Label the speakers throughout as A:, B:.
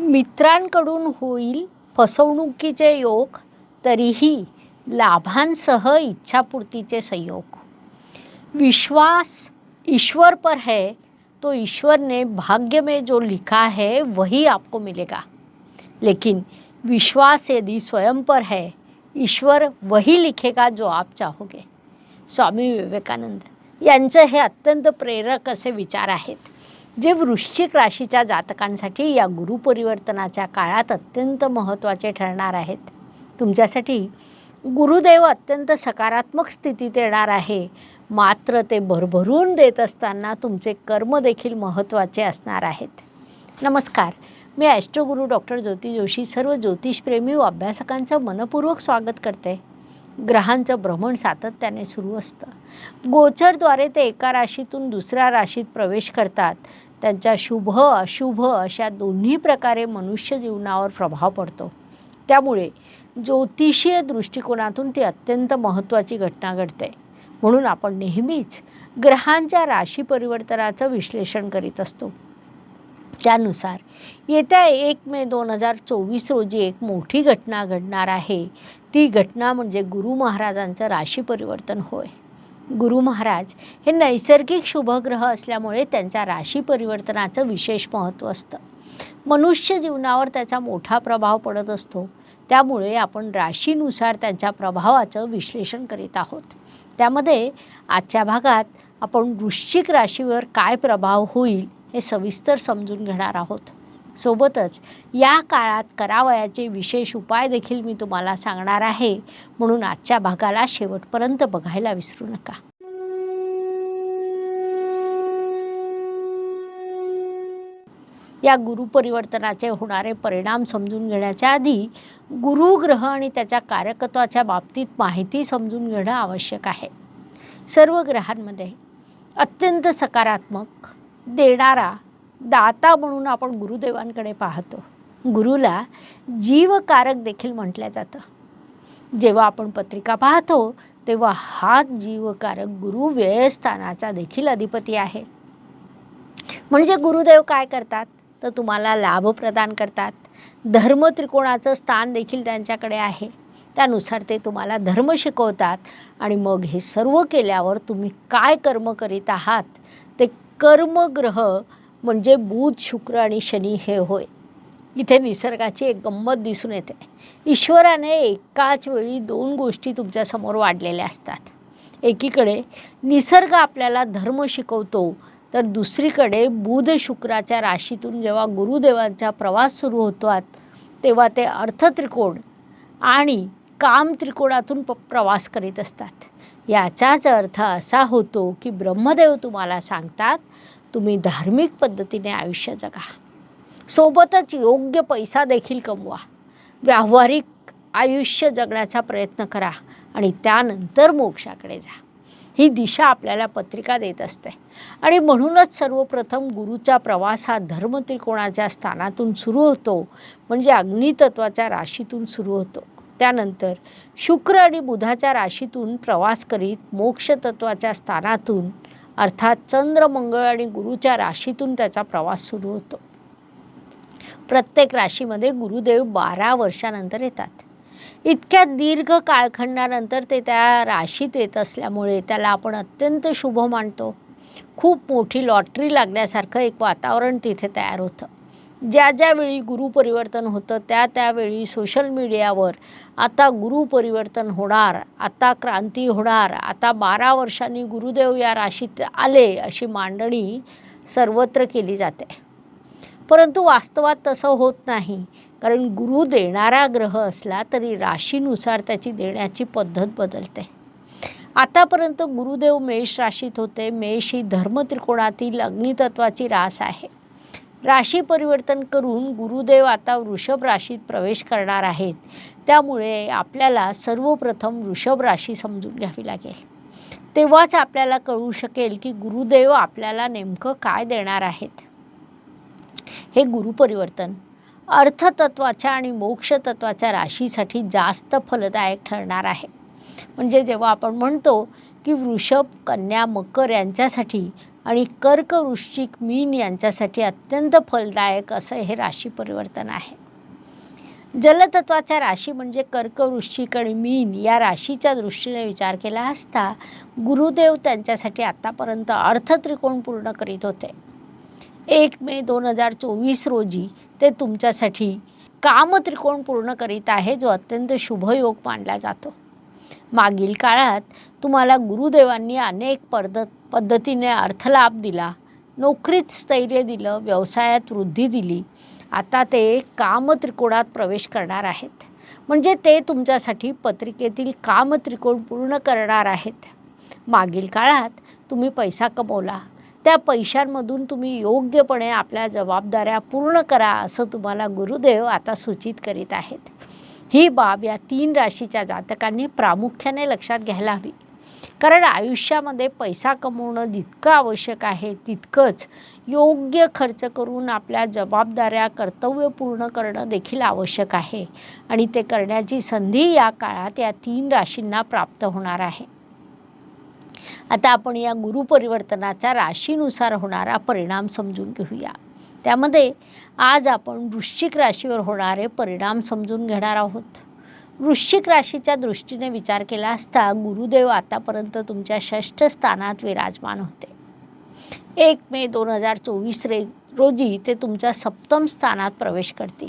A: मित्रांकडून होईल फसवणुकीचे योग तरीही लाभांसह इच्छापूर्तीचे संयोग. विश्वास ईश्वर पर है तो ईश्वर ने भाग्य में जो लिखा है वही आपको मिलेगा. लेकिन विश्वास यदि स्वयं पर है ईश्वर वही लिखेगा जो आप चाहोगे. स्वामी विवेकानंद यांचं हे अत्यंत प्रेरक असे विचार आहेत. जे वृश्चिक राशीच्या जातकांसाठी या गुरुपरिवर्तनाच्या काळात अत्यंत महत्त्वाचे ठरणार आहेत. तुमच्यासाठी गुरुदेव अत्यंत सकारात्मक स्थितीत येणार आहे. मात्र ते भरभरून देत असताना तुमचे कर्म देखील महत्त्वाचे असणार आहेत. नमस्कार मी ॲस्ट्रोगुरू डॉक्टर ज्योती जोशी सर्व ज्योतिषप्रेमी व अभ्यासकांचं मनपूर्वक स्वागत करते. ग्रहांचं भ्रमण सातत्याने सुरू असतं. गोचरद्वारे ते एका राशीतून दुसऱ्या राशीत प्रवेश करतात. त्यांच्या शुभ अशुभ अशा दोन्ही प्रकारे मनुष्य जीवनावर प्रभाव पडतो. त्यामुळे ज्योतिषीय दृष्टिकोनातून ती अत्यंत महत्त्वाची घटना घडते. म्हणून आपण नेहमीच ग्रहांच्या राशी परिवर्तनाचं विश्लेषण करीत असतो. त्यानुसार येत्या एक मे दोन हजार चोवीस रोजी एक मोठी घटना घडणार आहे. ती घटना म्हणजे गुरु महाराजांचं राशी परिवर्तन होय. गुरु महाराज हे नैसर्गिक शुभग्रह असल्यामुळे त्यांच्या राशी परिवर्तनाचं विशेष महत्त्व असतं. मनुष्य जीवनावर त्याचा मोठा प्रभाव पडत असतो. त्यामुळे आपण राशीनुसार त्यांच्या प्रभावाचं विश्लेषण करीत आहोत. त्यामध्ये आजच्या भागात आपण वृश्चिक राशीवर काय प्रभाव होईल हे सविस्तर समजून घेणार आहोत. सोबतच या काळात करावयाचे विशेष उपाय देखील मी तुम्हाला सांगणार आहे. म्हणून आजच्या भागाला शेवटपर्यंत बघायला विसरू नका. या गुरुपरिवर्तनाचे होणारे परिणाम समजून घेण्याच्या आधी गुरुग्रह आणि त्याच्या कार्यकत्वाच्या बाबतीत माहिती समजून घेणं आवश्यक आहे. सर्व ग्रहांमध्ये अत्यंत सकारात्मक देणारा दाता म्हणून आपण गुरुदेवांकडे पाहतो. गुरुला जीवकारक देखील म्हटलं जातं. जेव्हा आपण पत्रिका पाहतो तेव्हा हाच जीवकारक गुरु व्ययस्थानाचा देखील अधिपती आहे. म्हणजे गुरुदेव काय करतात? तर तुम्हाला लाभ प्रदान करतात. धर्म त्रिकोणाचं स्थान देखील त्यांच्याकडे आहे. त्यानुसार ते तुम्हाला धर्म शिकवतात आणि मग हे सर्व केल्यावर तुम्ही काय कर्म करीत आहात? ते कर्मग्रह म्हणजे बुध शुक्र आणि शनी हे होय. इथे निसर्गाची एक गंमत दिसून येते. ईश्वराने एकाच वेळी दोन गोष्टी तुमच्यासमोर वाढलेल्या असतात. एकीकडे निसर्ग आपल्याला धर्म शिकवतो तर दुसरीकडे बुध शुक्राच्या राशीतून जेव्हा गुरुदेवांचा प्रवास सुरू होतात तेव्हा ते अर्थत्रिकोण आणि काम त्रिकोणातून प प्रवास करीत असतात. याचाच अर्थ असा होतो की ब्रह्मदेव तुम्हाला सांगतात तुम्ही धार्मिक पद्धतीने आयुष्य जगा. सोबतच योग्य पैसा देखील कमवा. व्यावहारिक आयुष्य जगण्याचा प्रयत्न करा आणि त्यानंतर मोक्षाकडे जा. ही दिशा आपल्याला पत्रिका देत असते. आणि म्हणूनच सर्वप्रथम गुरुचा प्रवास हा धर्मत्रिकोणाच्या स्थानातून सुरू होतो. म्हणजे अग्नितत्वाच्या राशीतून सुरू होतो. त्यानंतर शुक्र आणि बुधाच्या राशीतून प्रवास करीत मोक्षतत्वाच्या स्थानातून अर्थात चंद्र मंगळ आणि गुरुच्या राशीतून त्याचा प्रवास सुरू होतो. प्रत्येक राशीमध्ये गुरुदेव बारा वर्षानंतर येतात. इतक्या दीर्घ कालखंडानंतर ते त्या राशीत येत असल्यामुळे त्याला आपण अत्यंत शुभ मानतो. खूप मोठी लॉटरी लागल्यासारखं एक वातावरण तिथे तयार होतं. ज्या ज्यावेळी गुरुपरिवर्तन होतं त्या त्यावेळी सोशल मीडियावर आता गुरुपरिवर्तन होणार आता क्रांती होणार आता बारा वर्षांनी गुरुदेव या राशीत आले अशी मांडणी सर्वत्र केली जाते. परंतु वास्तवात तसं होत नाही. कारण गुरु देणारा ग्रह असला तरी राशीनुसार त्याची देण्याची पद्धत बदलते. आतापर्यंत गुरुदेव मेष राशीत होते. मेष ही धर्मत्रिकोणातील अग्नितत्वाची रास आहे. राशी परिवर्तन करून गुरुदेव आता वृषभ राशीत प्रवेश करणार आहेत. त्यामुळे आपल्याला सर्वप्रथम वृषभ राशी समजून घ्यावी लागेल. तेव्हाच आपल्याला कळू शकेल की गुरुदेव आपल्याला नेमकं काय देणार आहेत. हे गुरुपरिवर्तन अर्थतत्वाच्या आणि मोक्षतत्वाच्या राशीसाठी जास्त फलदायक ठरणार आहे. म्हणजे जेव्हा आपण म्हणतो की वृषभ कन्या मकर यांच्यासाठी आणि कर्क वृश्चिक मीन यांच्यासाठी अत्यंत फलदायक असं हे राशी परिवर्तन आहे. जलतत्वाच्या राशी म्हणजे कर्क वृश्चिक आणि मीन या राशीच्या दृष्टीने विचार केला असता गुरुदेव त्यांच्यासाठी आत्तापर्यंत अर्थत्रिकोण पूर्ण करीत होते. एक मे दोन हजार चोवीस रोजी ते तुमच्यासाठी कामत्रिकोण पूर्ण करीत आहे जो अत्यंत शुभयोग मानला जातो. मागील काळात तुम्हाला गुरुदेवांनी अनेक पद्धत पद्धतीने अर्थलाभ दिला. नोकरीत स्थैर्य दिलं व्यवसायात वृद्धी दिली. आता ते कामत्रिकोणात प्रवेश करणार आहेत. म्हणजे ते तुमच्यासाठी पत्रिकेतील कामत्रिकोण पूर्ण करणार आहेत. मागील काळात तुम्ही पैसा कमवला. त्या पैशांमधून तुम्ही योग्यपणे आपल्या जबाबदाऱ्या पूर्ण करा असं तुम्हाला गुरुदेव आता सूचित करीत आहेत. ही बाब या तीन राशीच्या जातकांनी प्रामुख्याने लक्षात घ्यायला हवी. कारण आयुष्यामध्ये पैसा कमवणं जितकं आवश्यक आहे तितकंच योग्य खर्च करून आपल्या जबाबदाऱ्या कर्तव्य पूर्ण करणं देखील आवश्यक आहे. आणि ते करण्याची संधी या काळात या तीन राशींना प्राप्त होणार आहे. आता आपण या गुरुपरिवर्तनाचा राशीनुसार होणारा परिणाम समजून घेऊया. त्यामध्ये आज आपण वृश्चिक राशीवर होणारे परिणाम समजून घेणार आहोत. वृश्चिक राशीच्या दृष्टीने विचार केला असता गुरुदेव आतापर्यंत तुमच्या षष्ठ स्थानात विराजमान होते. एक मे दोन हजार चोवीस रे रोजी ते तुमच्या सप्तम स्थानात प्रवेश करतील.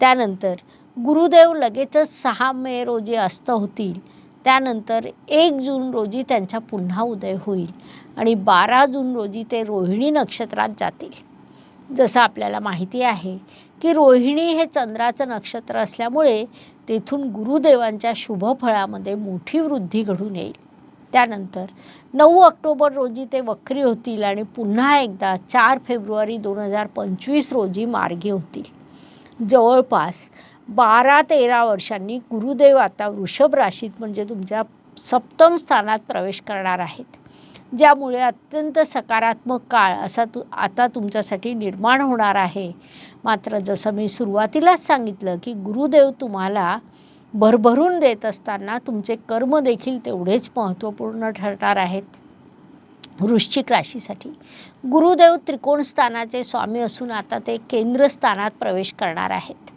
A: त्यानंतर गुरुदेव लगेचच सहा मे रोजी अस्त होतील. त्यानंतर एक जून रोजी त्यांचा पुन्हा उदय होईल आणि बारा जून रोजी ते रोहिणी नक्षत्रात जातील. जसं आपल्याला माहिती आहे की रोहिणी हे चंद्राचं नक्षत्र असल्यामुळे तेथून गुरुदेवांच्या शुभफळामध्ये मोठी वृद्धी घडून येईल. त्यानंतर नऊ ऑक्टोबर रोजी ते वक्री होतील आणि पुन्हा एकदा चार फेब्रुवारी दोन हजार पंचवीस रोजी मार्गी होतील. जवळपास बारा तेरा वर्षांनी गुरुदेव आता वृषभ राशीत म्हणजे तुमच्या सप्तम स्थानात प्रवेश करणार आहेत. ज्यामुळे अत्यंत सकारात्मक काळ असा तु आता तुमच्यासाठी निर्माण होणार आहे. मात्र जसं मी सुरुवातीलाच सांगितलं की गुरुदेव तुम्हाला भरभरून देत असताना तुमचे कर्म देखील तेवढेच महत्त्वपूर्ण ठरणार आहेत. वृश्चिक राशीसाठी गुरुदेव त्रिकोण स्थानाचे स्वामी असून आता ते केंद्रस्थानात प्रवेश करणार आहेत.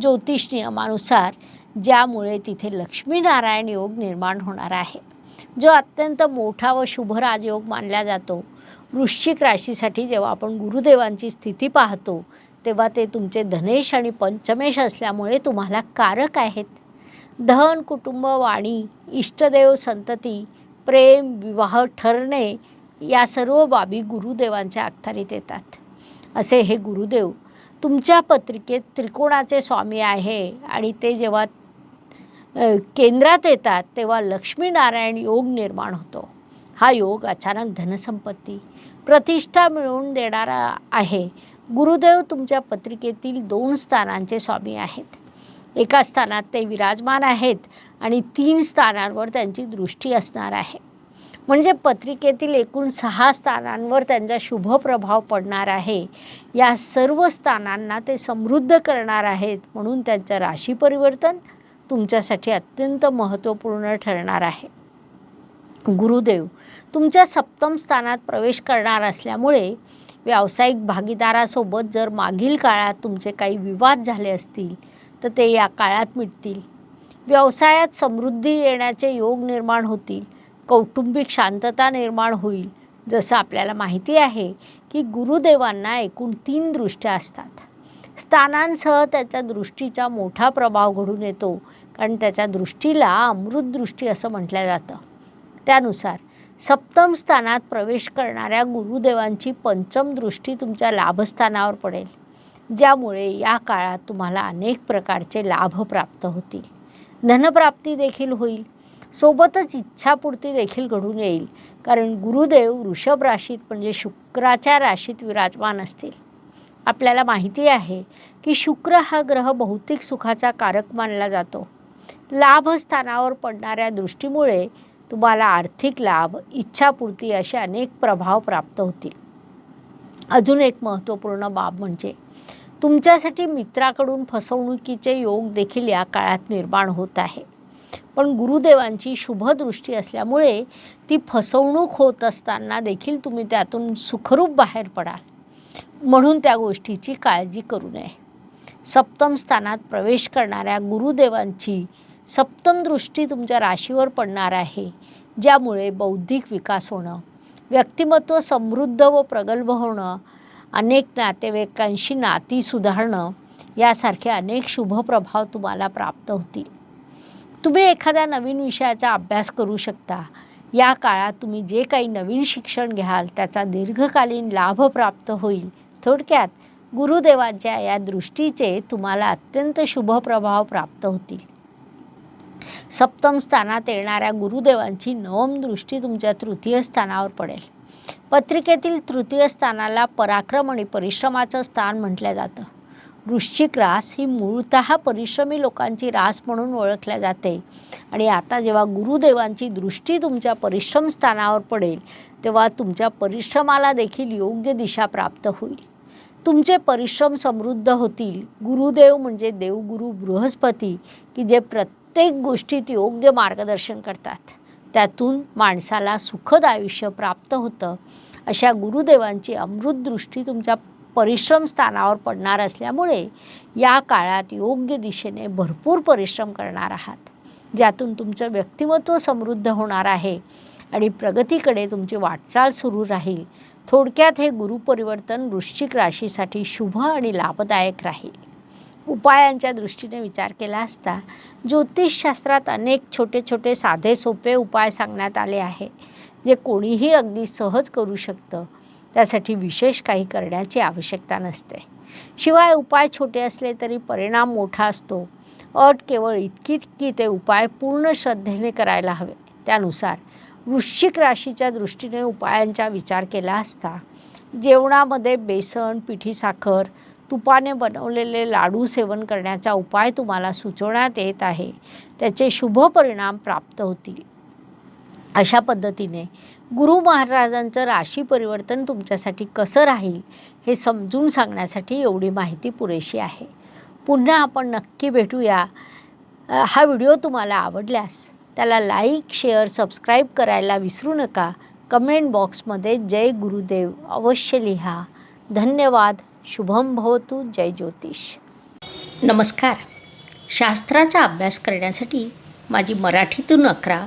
A: ज्योतिष नियमानुसार ज्यामुळे तिथे लक्ष्मीनारायण योग निर्माण होणार आहे. जो अत्यंत मोठा व शुभ राजयोग मानला जातो. वृश्चिक राशीसाठी जेव्हा आपण गुरुदेवांची स्थिती पाहतो तेव्हा ते तुमचे धनेश आणि पंचमेश असल्यामुळे तुम्हाला कारक आहेत. धन कुटुंब वाणी इष्टदेव संतती प्रेम विवाह ठरणे या सर्व बाबी गुरुदेवांच्या अखत्यारीत येतात. असे हे गुरुदेव तुमच्या पत्रिकेत त्रिकोणाचे स्वामी आहे आणि ते जेव्हा केंद्रात येतात तेव्हा लक्ष्मीनारायण योग निर्माण होतो. हा योग अचानक धनसंपत्ती प्रतिष्ठा मिळवून देणारा आहे. गुरुदेव तुमच्या पत्रिकेतील दोन स्थानांचे स्वामी आहेत. एका स्थानात ते विराजमान आहेत आणि तीन स्थानांवर त्यांची दृष्टी असणार आहे. म्हणजे पत्रिकेतील एकूण सहा स्थानांवर त्यांचा शुभ प्रभाव पडणार आहे. या सर्व स्थानांना ते समृद्ध करणार आहेत म्हणून त्यांचं राशी परिवर्तन तुमच्यासाठी अत्यंत महत्त्वपूर्ण ठरणार आहे. गुरुदेव तुमच्या सप्तम स्थानात प्रवेश करणार असल्यामुळे व्यावसायिक भागीदारासोबत जर मागील काळात तुमचे काही विवाद झाले असतील तर ते या काळात मिटतील. व्यवसायात समृद्धी येण्याचे योग निर्माण होतील. कौटुंबिक शांतता निर्माण होईल. जसं आपल्याला माहिती आहे की गुरुदेवांना एकूण तीन दृष्ट्या असतात. स्थानांसह त्याच्या दृष्टीचा मोठा प्रभाव घडून येतो. कारण त्याच्या दृष्टीला अमृत दृष्टी असं म्हटलं जातं. त्यानुसार सप्तम स्थानात प्रवेश करणाऱ्या गुरुदेवांची पंचम दृष्टी तुमच्या लाभस्थानावर पडेल. ज्यामुळे या काळात तुम्हाला अनेक प्रकारचे लाभ प्राप्त होतील. धनप्राप्ती देखील होईल. सोबतच इच्छापूर्ती देखील घडून येईल. कारण गुरुदेव वृषभ राशीत म्हणजे शुक्राच्या राशीत विराजमान असतील. आपल्याला माहिती आहे की शुक्र हा ग्रह भौतिक सुखाचा कारक मानला जातो. लाभस्थानावर पडणाऱ्या दृष्टीमुळे तुम्हाला आर्थिक लाभ इच्छापूर्ती असे अनेक प्रभाव प्राप्त होतील. अजून एक महत्त्वपूर्ण बाब म्हणजे तुमच्यासाठी मित्राकडून फसवणुकीचे योग देखील या काळात निर्माण होत आहे. पण गुरुदेवांची शुभदृष्टी असल्यामुळे ती फसवणूक होत असताना देखील तुम्ही त्यातून सुखरूप बाहेर पडाल. म्हणून त्या गोष्टीची काळजी करू नये. सप्तम स्थानात प्रवेश करणाऱ्या गुरुदेवांची सप्तम दृष्टी तुमच्या राशीवर पडणार आहे ज्यामुळे बौद्धिक विकास होणं व्यक्तिमत्व समृद्ध व प्रगल्भ होणं अनेक नातेवाईकांशी नाती सुधारणं यासारखे अनेक शुभ प्रभाव तुम्हाला प्राप्त होतील. तुम्ही एखाद्या नवीन विषयाचा अभ्यास करू शकता या काळात तुम्ही जे काही नवीन शिक्षण घ्याल त्याचा दीर्घकालीन लाभ प्राप्त होईल. थोडक्यात गुरुदेवांच्या या दृष्टीचे तुम्हाला अत्यंत शुभ प्रभाव प्राप्त होतील. सप्तम स्थानात येणाऱ्या गुरुदेवांची नवम दृष्टी तुमच्या तृतीय स्थानावर पडेल. पत्रिकेतील तृतीय स्थानाला पराक्रम आणि परिश्रमाचं स्थान म्हटलं जातं. वृश्चिक रास ही मूळतः परिश्रमी लोकांची रास म्हणून ओळखल्या जाते. आणि आता जेव्हा गुरुदेवांची दृष्टी तुमच्या परिश्रम स्थानावर पडेल तेव्हा तुमच्या परिश्रमाला देखील योग्य दिशा प्राप्त होईल. तुमचे परिश्रम समृद्ध होतील. गुरुदेव म्हणजे देवगुरु बृहस्पती की जे प्रत्येक गोष्टीत योग्य मार्गदर्शन करतात. त्यातून माणसाला सुखद आयुष्य प्राप्त होतं. अशा गुरुदेवांची अमृत दृष्टी तुमच्या परिश्रम स्थानावर पडणार असल्यामुळे या काळात योग्य दिशेने भरपूर परिश्रम करणार आहात. ज्यातून तुमचं व्यक्तिमत्व समृद्ध होणार आहे आणि प्रगतीकडे तुमची वाटचाल सुरू राहील. थोडक्यात हे गुरुपरिवर्तन वृश्चिक राशीसाठी शुभ आणि लाभदायक राहील. उपायांच्या दृष्टीने विचार केला असता ज्योतिषशास्त्रात अनेक छोटे छोटे साधे सोपे उपाय सांगण्यात आले आहे जे कोणीही अगदी सहज करू शकतं. त्यासाठी विशेष काही करण्याची आवश्यकता नसते. शिवाय उपाय छोटे असले तरी परिणाम मोठा असतो. अट केवळ इतकीच की ते उपाय पूर्ण श्रद्धेने करायला हवे. त्यानुसार वृश्चिक राशीच्या दृष्टीने उपायांचा विचार केला असता जेवणामध्ये बेसन पिठी साखर तुपाने बनवलेले लाडू सेवन करण्याचा उपाय तुम्हाला सुचवण्यात येत आहे. त्याचे शुभ परिणाम प्राप्त होतील. अशा पद्धतीने गुरु महाराजांचं राशी परिवर्तन तुमच्यासाठी कसं राहील हे समजून सांगण्यासाठी एवढी माहिती पुरेशी आहे. पुन्हा आपण नक्की भेटूया. हा व्हिडिओ तुम्हाला आवडल्यास त्याला लाईक शेअर सबस्क्राईब करायला विसरू नका. कमेंट बॉक्समध्ये जय गुरुदेव अवश्य लिहा. धन्यवाद. शुभम भवतु. जय ज्योतिष. नमस्कार. शास्त्राचा अभ्यास करण्यासाठी माझी मराठीतून अकरा